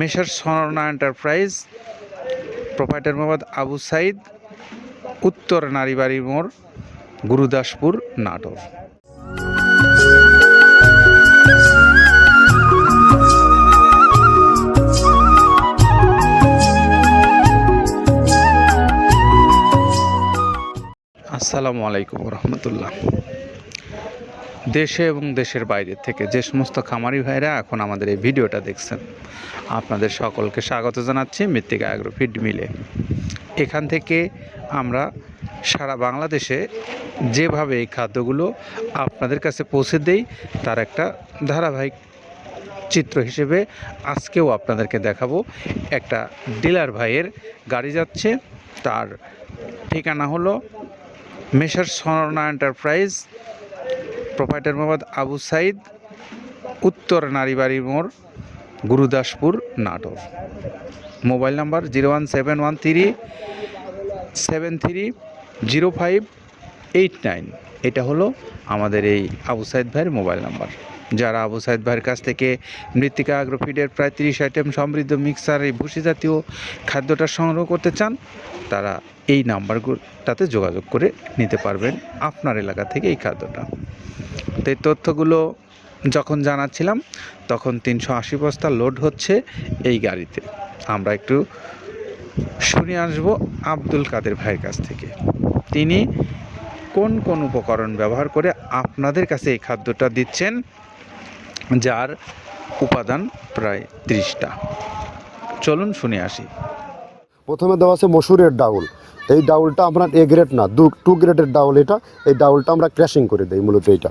Messrs Swarna enterprise, proprietor Mohammad Abu Saeed, উত্তর নারীবাড়ি মোড়, গুরুদাসপুর, নাটোর। আসসালামু আলাইকুম রহমতুল্লাহ। দেশে এবং দেশের বাইরে থেকে যে সমস্ত খামারি ভাইরা এখন আমাদের এই ভিডিওটা দেখছেন, আপনাদের সকলকে স্বাগত জানাচ্ছি মৃত্তিকা অ্যাগ্রো ফিড মিলে। এখান থেকে আমরা সারা বাংলাদেশে যেভাবে এই খাদ্যগুলো আপনাদের কাছে পৌঁছে দেই, তার একটা ধারাবাহিক চিত্র হিসেবে আজকেও আপনাদেরকে দেখাবো। একটা ডিলার ভাইয়ের গাড়ি যাচ্ছে, তার ঠিকানা হলো messrs Swarna enterprise proprietor Mohammad Abu Saeed, উত্তর নারীবাড়ি মোড়, Gurudaspur, Natore. Mobile number zero one seven one three seven three zero five eight nine. এটা হলো আমাদের এই আবু সাইদ ভাইয়ের মোবাইল নাম্বার। যারা আবু সাইদ ভাইয়ের কাছ থেকে মৃত্তিকা আগ্রোফিডের প্রায় তিরিশ আইটেম সমৃদ্ধ মিক্সার, এই ভুসি জাতীয় খাদ্যটা সংগ্রহ করতে চান, তারা এই নাম্বারগুলোটাতে যোগাযোগ করে নিতে পারবেন আপনার এলাকা থেকে এই খাদ্যটা। তো এই তথ্যগুলো যখন জানাচ্ছিলাম, তখন তিনশো আশি বস্তা লোড হচ্ছে এই গাড়িতে। আমরা একটু শুনে আসব আব্দুল কাদের ভাইয়ের কাছ থেকে। তিনি কোন কোন উপকরণ ব্যবহার করে আপনাদের কাছে এই খাদ্যটা দিচ্ছেন, যার উপাদান প্রায় ত্রিশটা। চলুন শুনে আসি। প্রথমে দেওয়া আছে মসুরের ডাউল। এই ডাউলটা আপনার এ গ্রেড না, দু টু গ্রেডের ডাউল এটা। এই ডাউলটা আমরা ক্র্যাশিং করে দিই, মূলত এইটা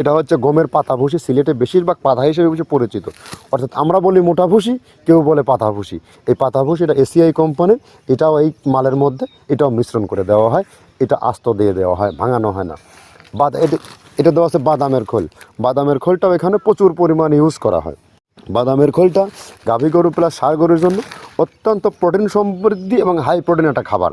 এটা হচ্ছে গমের পাতা ভুসি সিলেটে বেশিরভাগ পাতা হিসেবে পরিচিত। অর্থাৎ আমরা বলি মোটা ভুসি কেউ বলে পাতা ভুসি এই পাতা ভুসি এটা এসিআই কোম্পানির এটাও এই মালের মধ্যে, এটাও মিশ্রণ করে দেওয়া হয়, এটা আস্ত দিয়ে দেওয়া হয়, ভাঙানো হয় না। বাদ এটা এটা দেওয়া আছে বাদামের খোল। বাদামের খোলটাও এখানে প্রচুর পরিমাণে ইউজ করা হয়। বাদামের খোলটা গাভী গরু প্লাস সার গরুর জন্য অত্যন্ত প্রোটিন সমৃদ্ধি এবং হাই প্রোটিন একটা খাবার।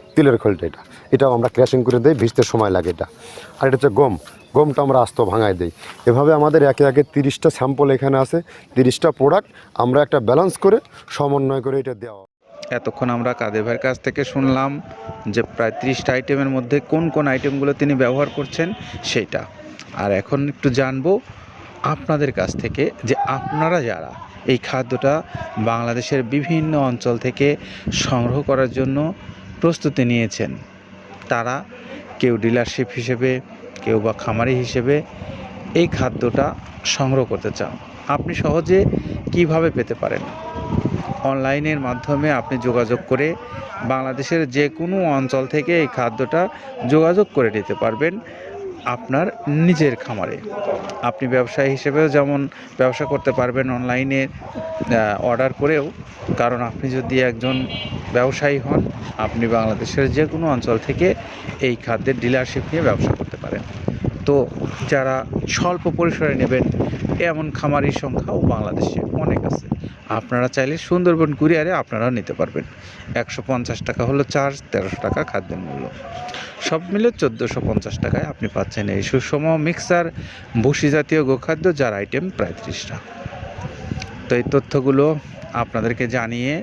তিলের খোলটা এটা। এটাও আমরা ক্র্যাশিং করে দিই, ভিজতে সময় লাগে এটা। আর এটা হচ্ছে গম। গমটা আমরা আস্ত ভাঙায় দিই। এভাবে আমাদের একে একে তিরিশটা স্যাম্পল এখানে আছে, তিরিশটা প্রোডাক্ট আমরা একটা ব্যালেন্স করে, সমন্বয় করে এটা দেওয়া। এতক্ষণ আমরা কাদের ভাইয়ের কাছ থেকে শুনলাম যে প্রায় ত্রিশটা আইটেমের মধ্যে কোন কোন আইটেমগুলো তিনি ব্যবহার করছেন সেটা। আর এখন একটু জানব আপনাদের কাছ থেকে যে আপনারা যারা এই খাদ্যটা বাংলাদেশের বিভিন্ন অঞ্চল থেকে সংগ্রহ করার জন্য প্রস্তুতি নিয়েছেন। তারা কেউ ডিলারশিপ হিসেবে, কেউ বা খামারি হিসেবে এই খাদ্যটা সংগ্রহ করতে চান। আপনি সহজে কীভাবে পেতে পারেন? অনলাইনের মাধ্যমে আপনি যোগাযোগ করে বাংলাদেশের যে কোনো অঞ্চল থেকে এই খাদ্যটা যোগাযোগ করে নিতে পারবেন। আপনার নিজের খামারে। আপনি ব্যবসায়ী হিসেবেও যেমন ব্যবসা করতে পারবেন অনলাইনে অর্ডার করেও, কারণ আপনি যদি একজন ব্যবসায়ী হন, আপনি বাংলাদেশের যে কোনো অঞ্চল থেকে এই খাদ্যের ডিলারশিপ নিয়ে ব্যবসা করতে পারেন। তো যারা স্বল্প পরিসরে নেবেন, এমন খামারির সংখ্যাও বাংলাদেশে অনেক আছে। আপনারা চাইলে সুন্দরবন কুরিয়ারে আপনারাও নিতে পারবেন। একশো পঞ্চাশ টাকা হলো চার্জ, তেরোশো টাকা খাদ্যের মূল্য। সব মিলে চোদ্দোশো পঞ্চাশ টাকায় আপনি পাচ্ছেন এই সুষম মিক্সার, ভুসি জাতীয় গোখাদ্য, যার আইটেম প্রায় ত্রিশটা তো এই তথ্যগুলো আপনাদেরকে জানিয়ে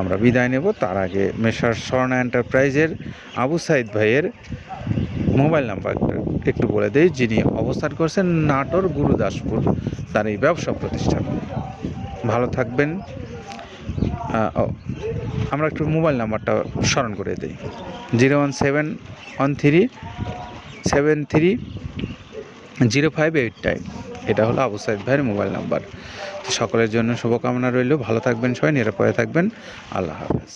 আমরা বিদায় নেব। তার আগে মেসার স্বর্ণা এন্টারপ্রাইজের আবু সাইদ ভাইয়ের মোবাইল নাম্বার একটু বলে দেই, যিনি অবস্থান করছেন নাটোর গুরুদাসপুর, তার এই ব্যবসা প্রতিষ্ঠান। ভালো থাকবেন। আমরা একটু মোবাইল নাম্বারটা স্মরণ করে দিই। Zero one seven one three seven three zero five eight nine. এটা হলো আবু সাইদ ভাইয়ের মোবাইল নাম্বার। সকলের জন্য শুভকামনা রইল। ভালো থাকবেন সবাই, নিরাপদে থাকবেন। আল্লাহ হাফেজ।